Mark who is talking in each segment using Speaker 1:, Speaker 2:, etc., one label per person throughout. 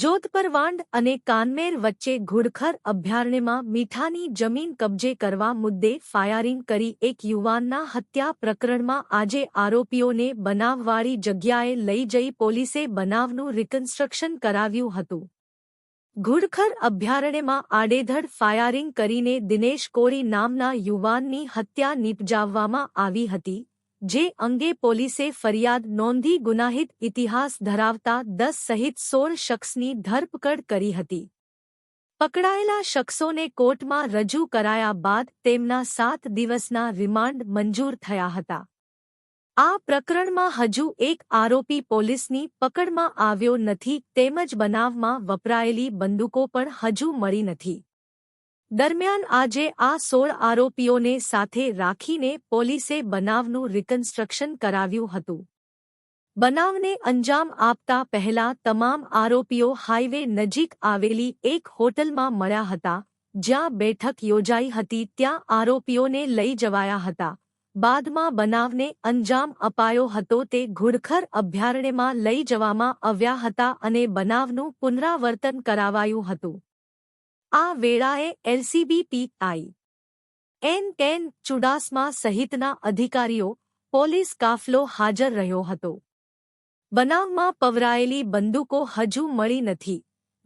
Speaker 1: જોધપરવાંડ અને કાનમેર વચ્ચે ઘુડખર અભયારણ્યમાં મીઠાની જમીન કબજે કરવા મુદ્દે ફાયરિંગ કરી એક યુવાનના હત્યા પ્રકરણમાં આજે આરોપીઓને બનાવવાળી જગ્યાએ લઈ જઈ પોલીસે બનાવનું રિકન્સ્ટ્રક્શન કરાવ્યું હતું. ઘુડખર અભયારણ્યમાં આડેધડ ફાયરિંગ કરીને દિનેશ કોળી નામના યુવાનની હત્યા નિપજાવવામાં આવી હતી. જે અંગે પોલીસે ફરિયાદ નોંધી ગુનાહિત ઇતિહાસ ધરાવતા દસ સહિત સોળ શખ્સની ધરપકડ કરી હતી. પકડાયેલા શખ્સોને કોર્ટમાં રજૂ કરાયા બાદ તેમના સાત દિવસના રિમાન્ડ મંજૂર થયા હતા. આ પ્રકરણમાં હજુ એક આરોપી પોલીસની પકડમાં આવ્યો નથી, તેમજ બનાવમાં વપરાયેલી બંદૂકો પણ હજુ મળી નથી. દરમિયાન આજે આ સોળ આરોપીઓને સાથે રાખીને પોલીસે બનાવનું રિકન્સ્ટ્રક્શન કરાવ્યું હતું. બનાવને અંજામ આપતા પહેલા તમામ આરોપીઓ હાઇવે નજીક આવેલી એક હોટલમાં મળ્યા હતા, જ્યાં બેઠક યોજાઈ હતી, ત્યાં આરોપીઓને લઈ જવાયા હતા. બાદમાં બનાવને અંજામ અપાયો હતો, તે ઘુડખર અભયારણ્યમાં લઈ જવામાં આવ્યા હતા અને બનાવનું પુનરાવર્તન કરાવાયું હતું. આ વેળાએ LCB PI N K Chudasama સહિતના અધિકારીઓ પોલીસ કાફલો હાજર રહ્યો હતો બનાવમાં પવરાયેલી બંદૂકો હજુ મળી નથી,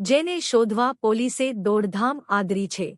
Speaker 1: જેને શોધવા પોલીસે દોડધામ આદરી છે.